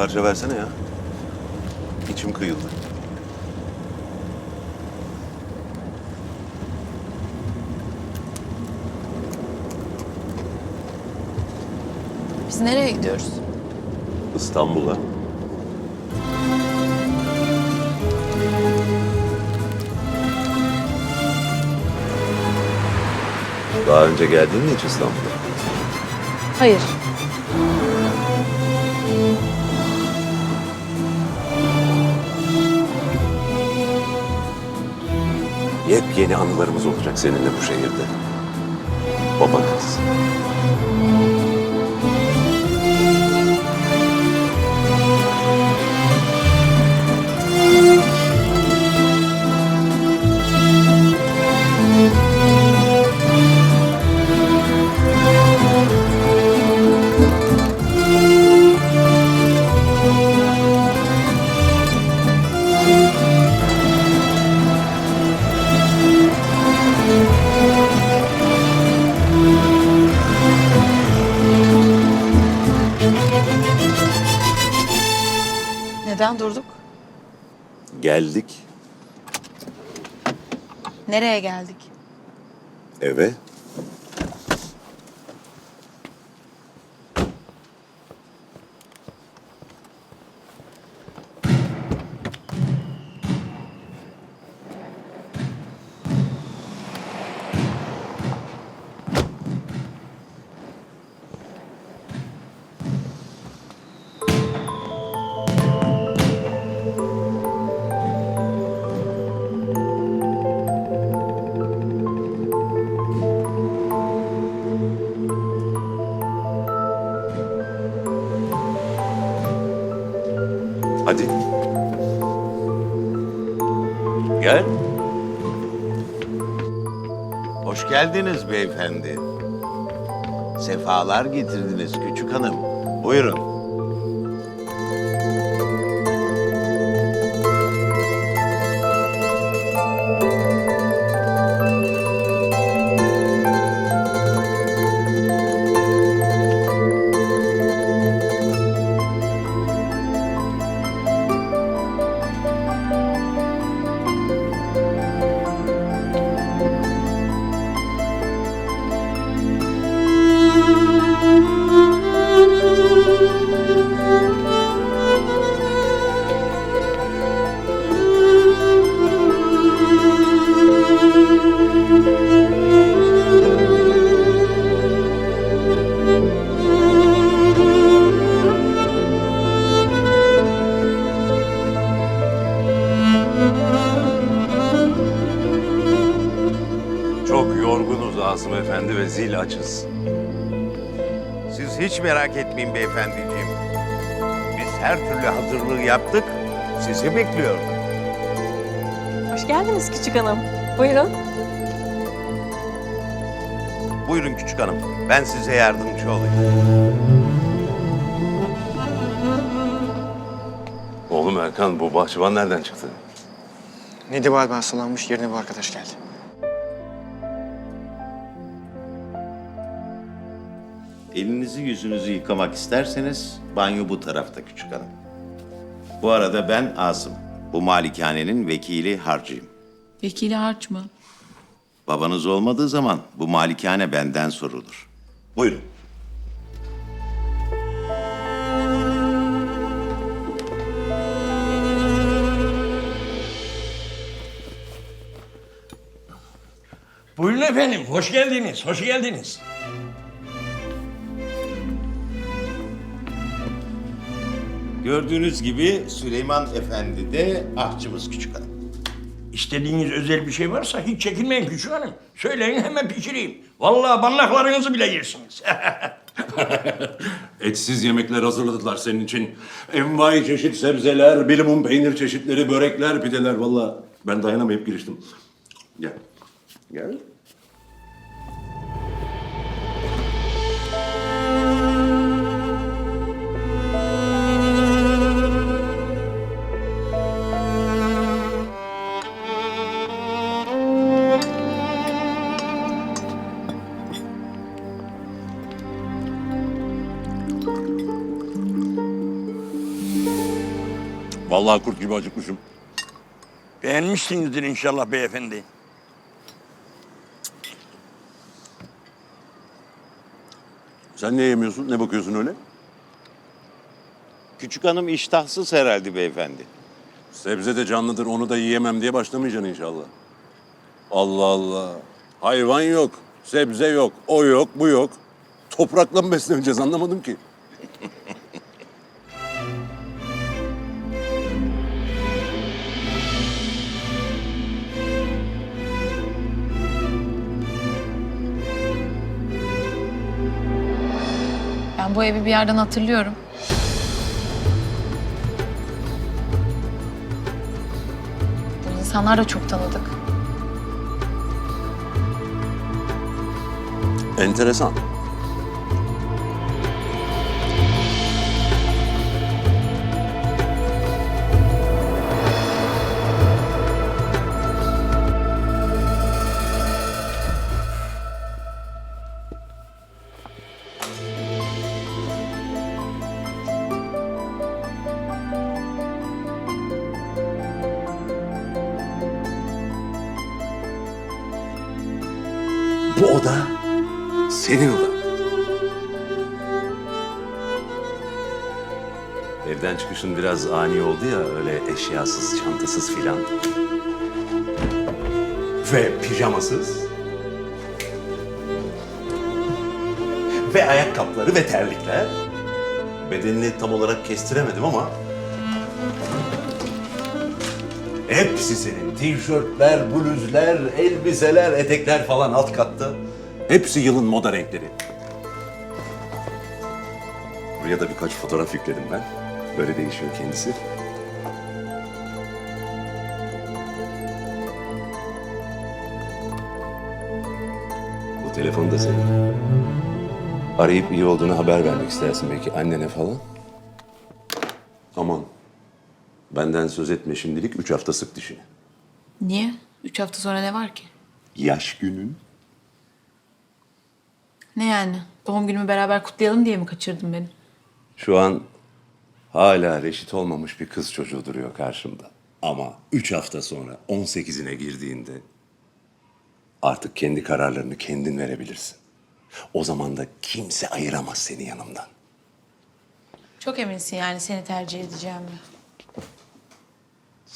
Parça versene ya. İçim kıyıldı. Biz nereye gidiyoruz? İstanbul'a. Daha önce geldin mi hiç İstanbul'a? Hayır. Yepyeni anılarımız olacak seninle bu şehirde. Baba. Geldik Nereye geldik? eve. Hoş geldiniz beyefendi. Sefalar getirdiniz küçük hanım. Buyurun. Açız. Siz hiç merak etmeyin beyefendiciğim. Biz her türlü hazırlığı yaptık. Sizi bekliyorum. Hoş geldiniz küçük hanım. Buyurun. Buyurun küçük hanım. Ben size yardımcı olayım. Oğlum Erkan bu bahçıvan nereden çıktı? Nedim abi hastalanmış, yerine bu arkadaş geldi. Elinizi yüzünüzü yıkamak isterseniz banyo bu tarafta küçük hanım. Bu arada ben Asım. Bu malikanenin vekili harcıyım. Vekili harç mı? Babanız olmadığı zaman bu malikane benden sorulur. Buyurun. Buyurun efendim, hoş geldiniz, hoş geldiniz. Gördüğünüz gibi Süleyman Efendi de ahçımız küçük hanım. İstediğiniz özel bir şey varsa hiç çekinmeyin küçük hanım. Söyleyin hemen pişireyim. Vallahi barnaklarınızı bile yersiniz. Etsiz yemekler hazırladılar senin için. Envai çeşit sebzeler, bilimum peynir çeşitleri, börekler, pideler. Vallahi ben dayanamayıp giriştim. Gel. Gel. Vallahi kurt gibi acıkmışım. Beğenmişsinizdir inşallah beyefendi. Sen niye yemiyorsun? Ne bakıyorsun öyle? Küçük hanım iştahsız herhalde beyefendi. Sebze de canlıdır onu da yiyemem diye başlamayacaksın inşallah. Allah Allah. Hayvan yok, sebze yok, o yok, bu yok. Toprakla mı besleneceğiz anlamadım ki. Ben bu evi bir yerden hatırlıyorum. Bu insanlar da çok tanıdık. Enteresan. Bu oda senin odan. Evden çıkışın biraz ani oldu ya öyle eşyasız, çantasız filan. Ve pijamasız. Ve ayakkabıları ve terlikler. Bedenini tam olarak kestiremedim ama... Hepsi senin. Tişörtler, bluzlar, elbiseler, etekler falan alt katta. Hepsi yılın moda renkleri. Buraya da birkaç fotoğraf yükledim ben. Böyle değişiyor kendisi. Bu telefon da senin. Arayıp iyi olduğunu haber vermek istersin belki annene falan. Aman. Benden söz etme şimdilik. Üç hafta sık dişini. Niye? Üç hafta sonra ne var ki? Yaş günün. Ne yani? Doğum günümü beraber kutlayalım diye mi kaçırdın beni? Şu an hala reşit olmamış bir kız çocuğu duruyor karşımda. Ama üç hafta sonra 18'ine girdiğinde artık kendi kararlarını kendin verebilirsin. O zaman da kimse ayıramaz seni yanımdan. Çok eminsin yani seni tercih edeceğimi.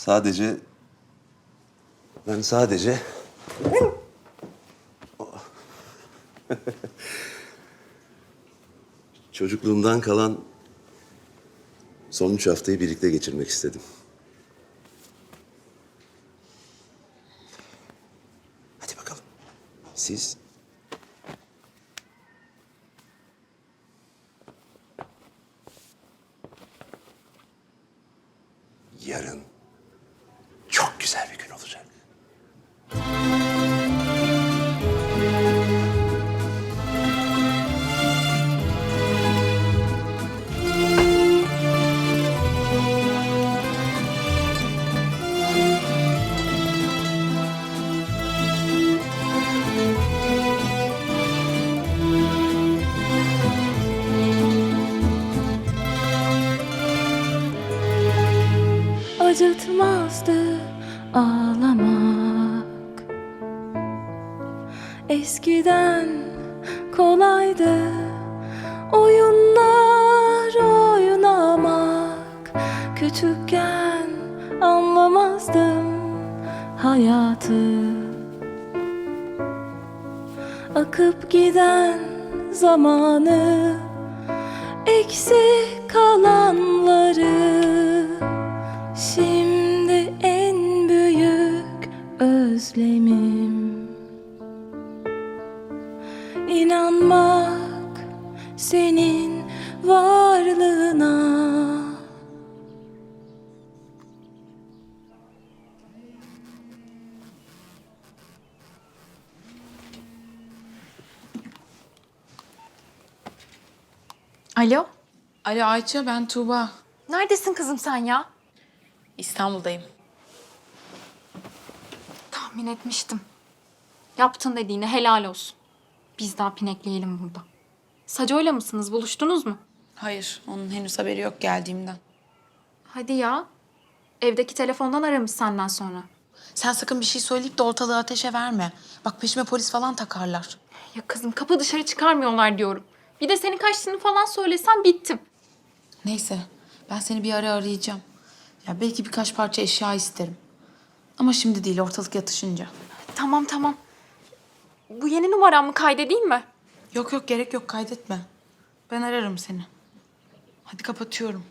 Sadece ben sadece çocukluğumdan kalan son üç haftayı birlikte geçirmek istedim. Hadi bakalım. Siz acıtmazdı ağlamak. Eskiden kolaydı oyunlar oynamak. Küçükken anlamazdım hayatı. Akıp giden zamanı eksik kalanları özlemim İnanmak senin varlığına Alo? Alo Ayça ben Tuğba. Neredesin kızım sen ya? İstanbul'dayım. Tahmin etmiştim. Yaptın dediğine helal olsun. Biz daha pinekleyelim burada. Saco'yla mısınız? Buluştunuz mu? Hayır onun henüz haberi yok geldiğimden. Hadi ya. Evdeki telefondan aramış senden sonra. Sen sakın bir şey söyleyip de ortalığı ateşe verme. Bak peşime polis falan takarlar. Ya kızım kapı dışarı çıkarmıyorlar diyorum. Bir de senin kaçtığını falan söylesem bittim. Neyse ben seni bir ara arayacağım. Ya belki birkaç parça eşya isterim. Ama şimdi değil ortalık yatışınca. Tamam tamam. Bu yeni numaramı kaydedeyim mi? Yok yok gerek yok kaydetme. Ben ararım seni. Hadi kapatıyorum.